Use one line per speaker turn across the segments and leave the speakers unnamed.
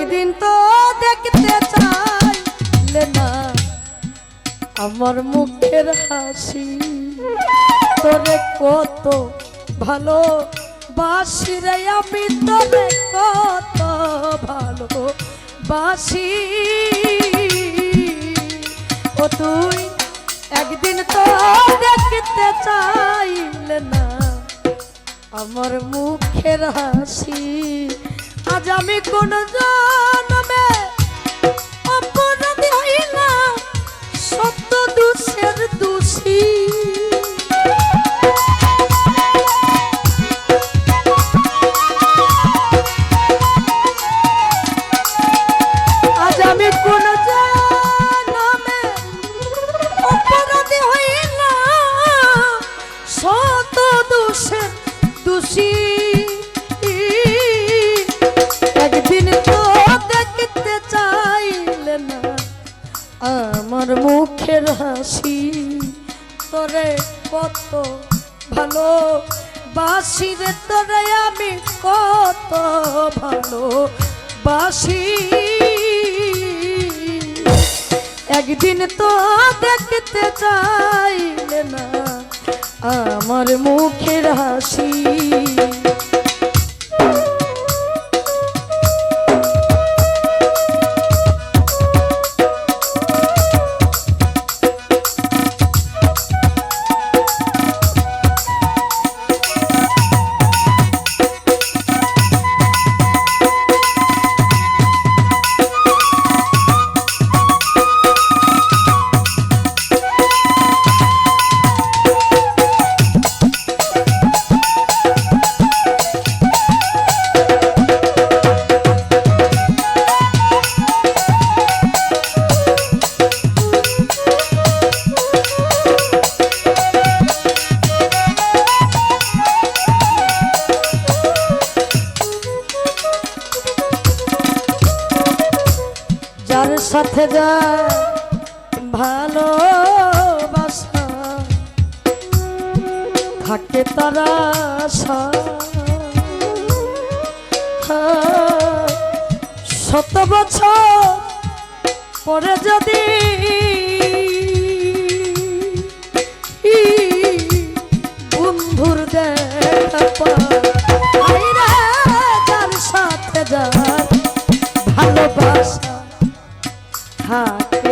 একদিন তো দেখতে চাই না। আমার মুখের হাসি। তোরে কত ভালো বাসি রে, আমি তোরে কত ভালো বাসি ও তুই একদিন তো দেখতে চাইলে না। আমার মুখের হাসি। আজ আমি কোন জন্মে অপরাধী হইলাম, সত্য দোষের দোষী। আজ আমি কোন জন্মে অপরাধী হইলাম সত দোষের দোষী। কত ভালো বাসি রে তোরে আমি কত ভালো বাসি একদিন তো দেখতে চাইলে না আমার মুখের হাসি। সাথে যা ভালো থাকে তারা। হ্যাঁ, শত বছর পরে যদি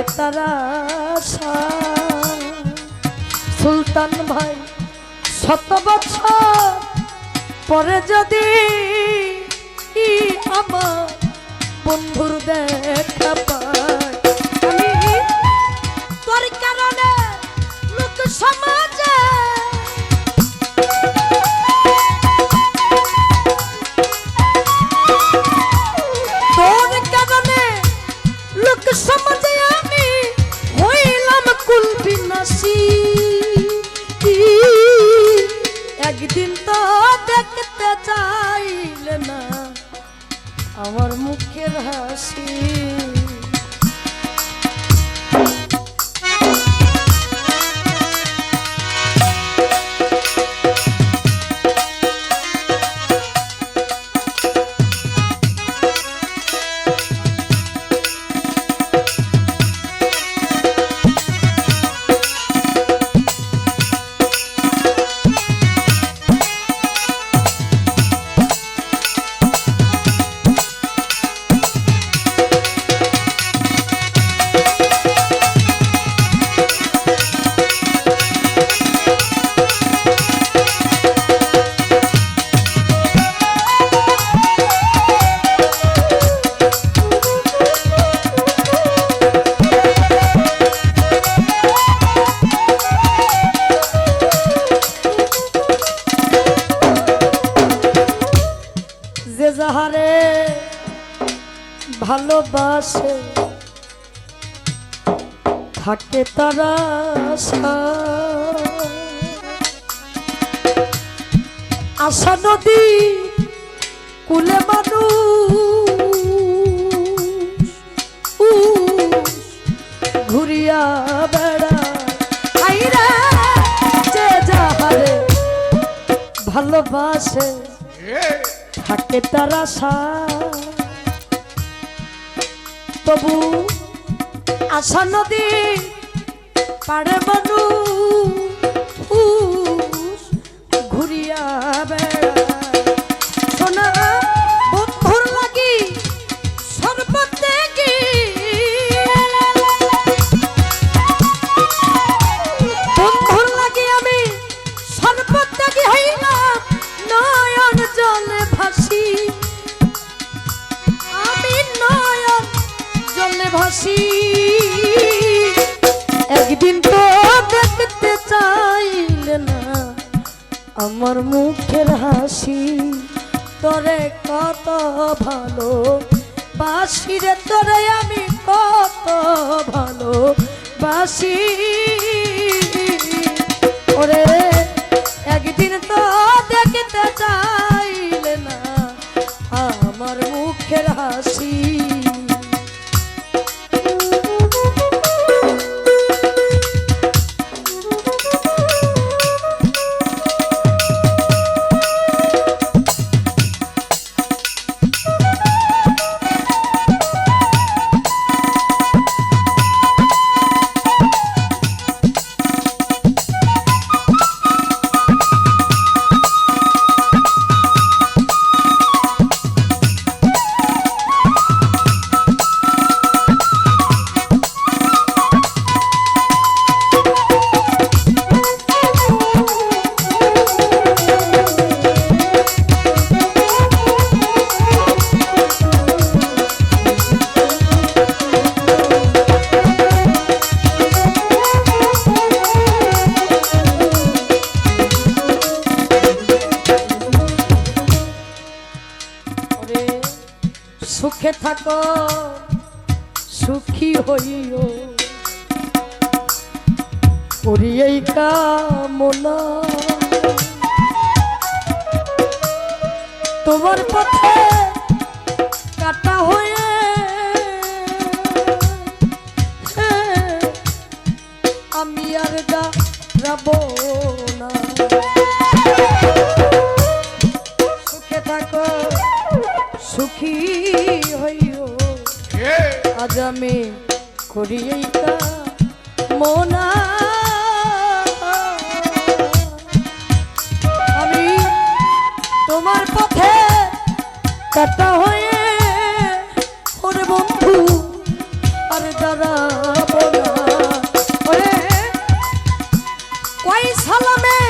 তারা সুলতান ভাই শত বছর পরে যদি আমার বন্ধুর দেখা পায় মুখের ভালোবাসে। থাকে তারা আশা। নদী কুলে মানুষ উস ঘুরিয়া বেড়া। আইরা যে যাহারে ভালোবাসে থাকে তার আশা। তবু আশা নদী পারে মানুষ ঘুরিয়া বেড়া আমার মুখের হাসি, তোরে কত ভালো বাসিরে তোরে আমি কত ভালো বাসি। ওরে একদিন তো দেখতে চাইলে না আমার মুখের হাসি। সুখে থাকো সুখী হইও। করিয়েই কামনা। তোমার পথে করিয়েই তা মোনা। আমি তোমার পথে কাটা হয়ে ওরে বন্ধু, আরে দাদা ওরে কয় সালামে?